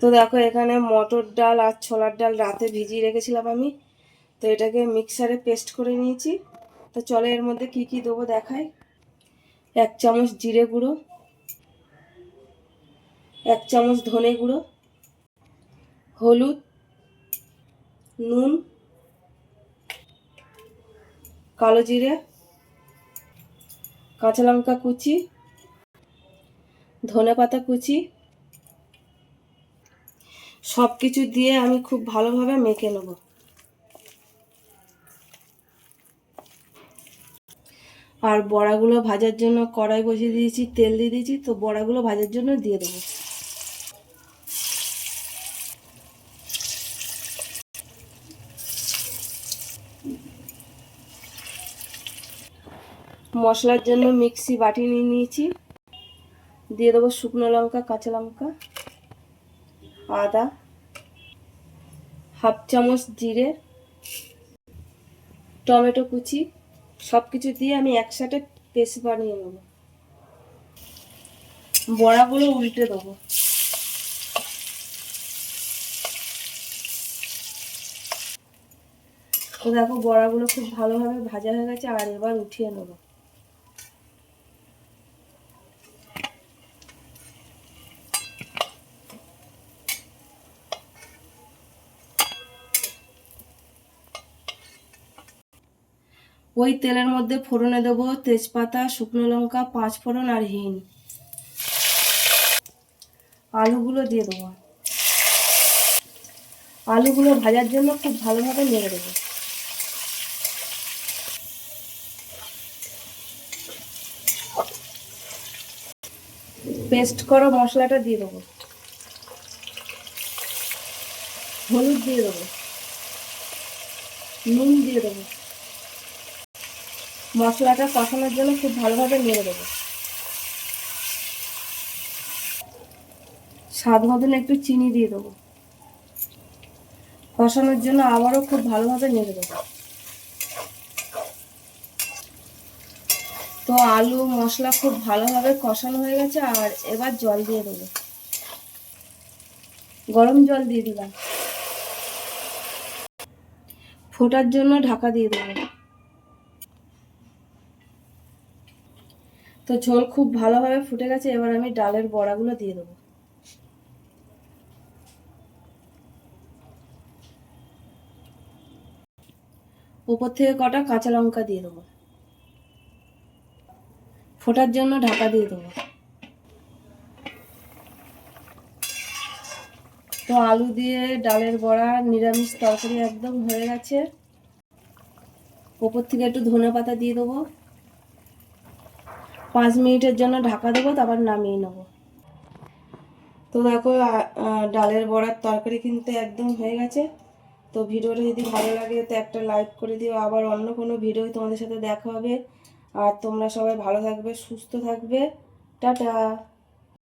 তো দেখো, এখানে মটর ডাল আর ছোলার ডাল রাতে ভিজিয়ে রেখেছিলাম আমি। তো এটাকে মিক্সারে পেস্ট করে নিয়েছি। তো চলে এর মধ্যে কি কি দেবো দেখাই। এক চামচ জিরে গুঁড়ো, এক চামচ ধনে গুঁড়ো, হলুদ, নুন, কালো জিরে, কাঁচা লঙ্কা কুচি, ধনে পাতা কুচি সব কিছু দিয়ে আমি খুব ভালোভাবে মেখে নেব। আর বড়াগুলো ভাজার জন্য কড়াই বসিয়ে দিয়েছি, তেল দিয়ে দিয়েছি, তো বড়াগুলো ভাজার জন্য দিয়ে দেবো। মশলার জন্য মিক্সি বাটি নিয়ে নিয়েছি। দিয়ে দেবো শুকনো লঙ্কা, কাঁচা লঙ্কা, আদা। হাফ চামচ জিরে, টমেটো কুচি সব কিছু দিয়ে আমি একসাথে পেস্ট বানিয়ে নেব। বড়াগুলো উল্টে দেবো। দেখো বড়াগুলো খুব ভালোভাবে ভাজা হয়ে গেছে, আর এবার উঠিয়ে নেব। ওই তেলের মধ্যে ফোড়নে দেবো তেজপাতা, শুকনো লঙ্কা পাঁচ ফোড়ন আর হিং। আলুগুলো দিয়ে দেবো। আলুগুলো ভাজার জন্য খুব ভালোভাবে নেড়ে দেবো। পেস্ট করা মশলাটা দিয়ে দেবো। হলুদ দিয়ে দেবো। নুন দিয়ে দেবো। মশলাটা কষানোর জন্য খুব ভালোভাবে নেড়ে দেবো। স্বাদ মতন একটু চিনি দিয়ে দেবো। কষানোর জন্য আবারও খুব ভালোভাবে নেড়ে দেবো। তো আলু, মশলা খুব ভালোভাবে কষানো হয়ে গেছে, আর এবার জল দিয়ে দেবো। গরম জল দিয়ে দিলাম। ফোটার জন্য ঢাকা দিয়ে দেবো। তো ঝোল খুব ভালোভাবে ফুটে গেছে, এবার আমি ডালের বড়াগুলো দিয়ে দেবো। উপর থেকে কটা কাঁচা লঙ্কা দিয়ে দেবো। ফোটার জন্য ঢাকা দিয়ে দেবো। তো আলু দিয়ে ডালের বড়া নিরামিষ তরকারি একদম হয়ে গেছে। ওপর থেকে একটু ধনে পাতা দিয়ে দেবো। পাঁচ মিনিটের জন্য ঢাকা দেবো, তারপর নামিয়ে নেব। তো দেখো ডালের বড়ার তরকারি কিন্তু একদম হয়ে গেছে। তো ভিডিওটা যদি ভালো লাগে, তো একটা লাইক করে দিও। আবার অন্য কোনো ভিডিও তোমাদের সাথে দেখা হবে। আর তোমরা সবাই ভালো থাকবে, সুস্থ থাকবে। টাটা!